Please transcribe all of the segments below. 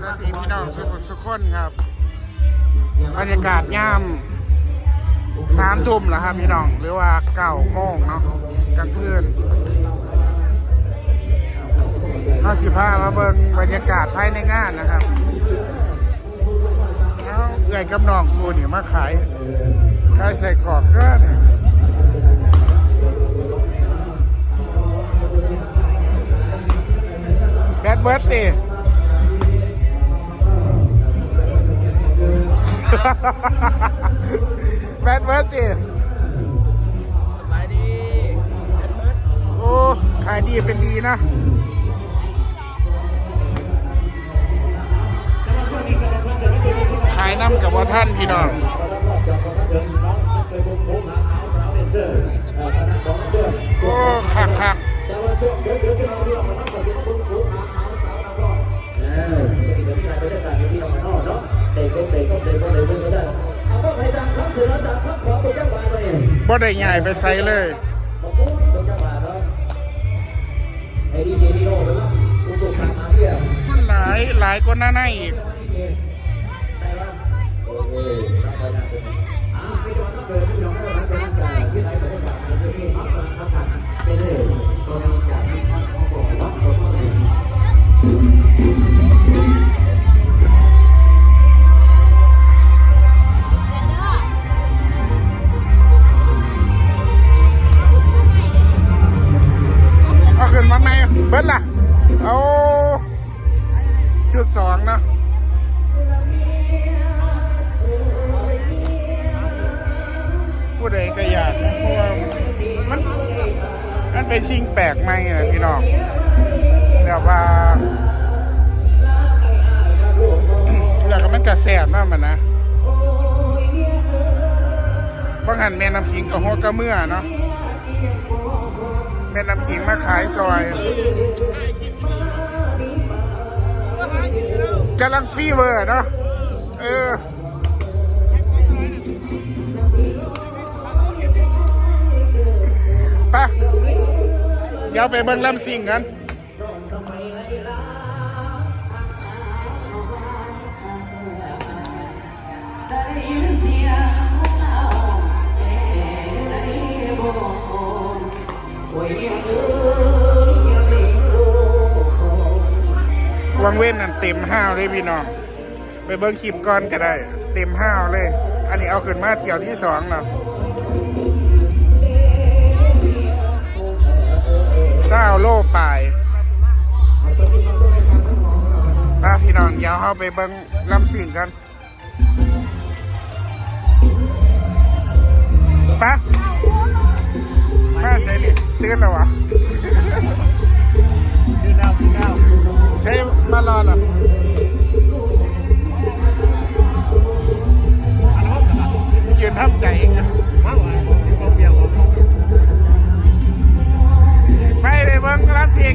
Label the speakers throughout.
Speaker 1: สวัสดีพี่น้องสุขสุขคนครับ บรรยากาศย่ำสามทุ่มแล้วครับพี่น้องหรือว่าเก้าโมงเนาะกลางคืนเราสิพามาเบิ่งบรรยากาศภายในงานนะครับเอาเอื่อยกับน้องกูนี่มาขายขายใส่กรอกเด้อเนี่ยแบดเบิร์ดตี แบดเบิร์ดจี
Speaker 2: สบายดี
Speaker 1: โอ้ขายดีเป็นดีนะขายน้ำกับว่าท่านพี่น้องโอ้คักคักบ่ บ่ได้ใหญ่ไปใส่เลยคนหลายหลายกว่าหน้าหน้าอีก มันนะบางหันแม่น้ำขิงกับหัวกระเมื่อเนาะแม่น้ำขิงมาขายซอยกำลังฟีเวอร์เนาะเออไปะเดี๋ยวไปเบิ่งลำสิงกัน วังเว้นนั่นเต็มห้าวเลยพี่น้อง ไปเบิ้งคลิปก่อนก็ได้ เต็มห้าวเลย อันนี้เอาขึ้นมาเที่ยวที่สองแล้วเศ้าโลปลายป้าพี่น้องเดี๋ยวเข้าไปเบิ้งลำสิ่งกัน ป้าป้าใส่ดิตื่นแล้ววะ
Speaker 2: ดูดาวดูดาว
Speaker 1: ใช้มารอเหรอยืนทับใจเองนะ
Speaker 2: มากกว่เขาเบียร์ผม
Speaker 1: ไปเลยเบิ้งรับสิง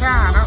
Speaker 1: ชาเนาะ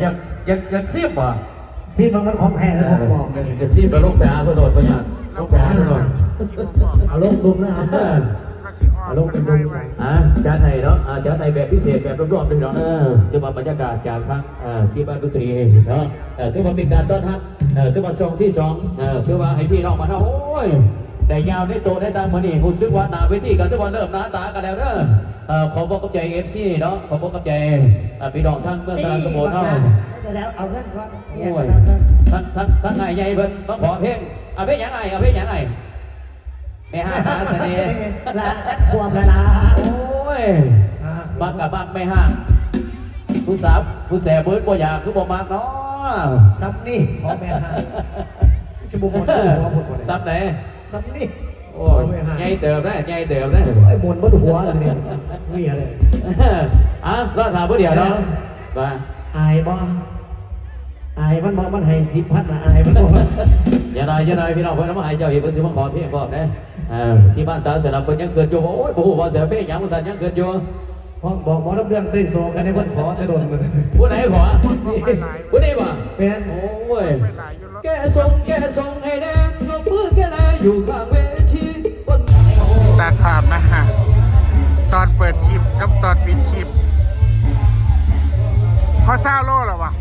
Speaker 1: อยาก
Speaker 3: อ
Speaker 1: ยากอยากเสี
Speaker 2: ยบว่ะ
Speaker 4: ซีบเบิ้งมันของแท้นะผมบอก
Speaker 2: อยากเสียบไปลูกแปะเพื่อโดดไปเนี่ยลูกแปะเพื่อโดด
Speaker 1: ที่ผมบอก
Speaker 4: เอาลงดุมนะครับเด้อ
Speaker 1: ก็สิออก
Speaker 4: เอาลงเป็น
Speaker 1: ให้
Speaker 4: ดุม
Speaker 1: ไว้
Speaker 2: อะจานไหนเนาะอะจานไหนแบบพิเศษแบบรอบๆด้วยเนาะเออจะมาบรรยากาศจากทางเอ่อที่บ้านดนตรีเนาะเออที่มาเป็นการต้อนรับเออที่มาส่งที่สองเออเพื่อว่าให้พี่น้องมาเนาะโอ้ยได้ยาวได้โตได้ตามมือนี่รู้สึกว่าหนาเวทีกันทุกวันเริ่มหน้าตากันแล้วเด้อเออ ขอบอกกับใจเอฟซีเนาะขอบอกกับใจเอ่อพี่น้องทั้งเมืองสระสมุทรเนาะ
Speaker 4: แล้วเอาเงินก่อนเนี่ย
Speaker 2: โอ้ย
Speaker 4: เอาเงิน
Speaker 2: ท่านท่านท่านนายใหญ่เพิ่นมาขอเพลงเอาเพลงหยังไงเอาเพลงหยังไงแม่ห้าตาเสน่ห์
Speaker 4: ลาความละลา
Speaker 2: โอ้ยบักกับบักไม่ห้างผู้สาวผู้แสบเบิร์ดบ่อยากคือบ่มักเนาะ
Speaker 4: ซับนี่ขอแม่ฮะสมุนหัวผมหมด
Speaker 2: ซับไหน
Speaker 4: ซับนี่
Speaker 2: โอ้ยใหญ่เติบได้ใหญ่เติบได้
Speaker 4: ไอ้บนบนหัวเลยเนี่ยเมียเลย
Speaker 2: อะรอถามผู้เดียวเนาะมา
Speaker 4: อายบ่อายมันบอกมันให้สิบพันนะอายมันบอก
Speaker 2: อย่าหน่อยอย่าหน่อยพี่น้องเพิ่นเอามาให้เจ้าอีกเพิ่นสิมาขอเพลงก่อนนะเออที่บ้านสาวเสร็จแล้วเพิ่นยังเกิดอยู่บ่โอ้ยบ่ฮู้ว่าเสียเพลงหยังมันสั่นยังเกิดอยู่
Speaker 4: พ่อบอกหมอรับเรื่องเต้ยโซกันในบนขอจะโดนมัน
Speaker 2: ผู้ไหนขอผู้นี้บ่
Speaker 4: เป็น
Speaker 2: โอ้ย
Speaker 1: ไปหลายอยู่รถ
Speaker 2: แกส่งแกส่งให้แดงยกมือแกแลอยู่ข้างเวทีคน
Speaker 1: ตัดภาพนะฮะ ตอนเปิดคลิปกับตอนปิดคลิปพอเศร้าโลหรอวะ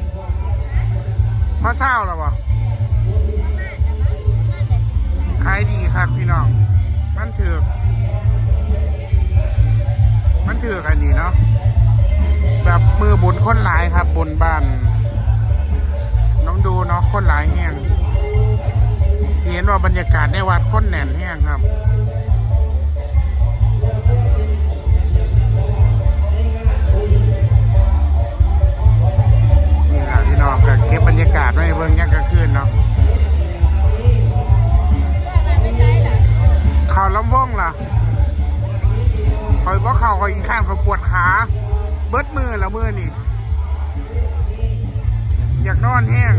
Speaker 1: พอเศร้าหรอวะขายดีครับพี่น้อง มันถือกมันถือกอันนี้เนาะ แบบมือบุญคนหลายครับบนบ้าน น้องดูเนาะคนหลายแห้งเสียนว่าบรรยากาศในวัดคนแน่นแห้งครับ รยากาศไม่เบิ่งยังกลางคืนเนาะข่าวลำวงล่ะคอยว่าข่าวคอยข้างคอยปวดขา เบิดมือละมือนี่ อยากนอนแห้ง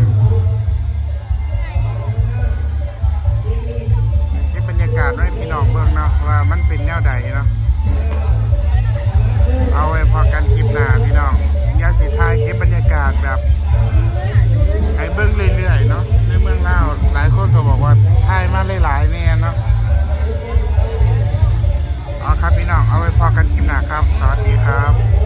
Speaker 1: นี่บรรยากาศไว้พี่น้องเบิ่งเนาะว่ามันเป็นแนวใดเนาะเอาไว้พอกันคลิปหน้าพี่น้องยาสีทายเก็บบรรยากาศแบบ เบิ่งเรื่อยๆเนาะในเมืองเล่าหลายคนก็บอกว่าไทยมาหลายๆเนี่ยเนาะเอาครับพี่น้องเอาไว้พอกันคลิปหน้าครับ สวัสดีครับ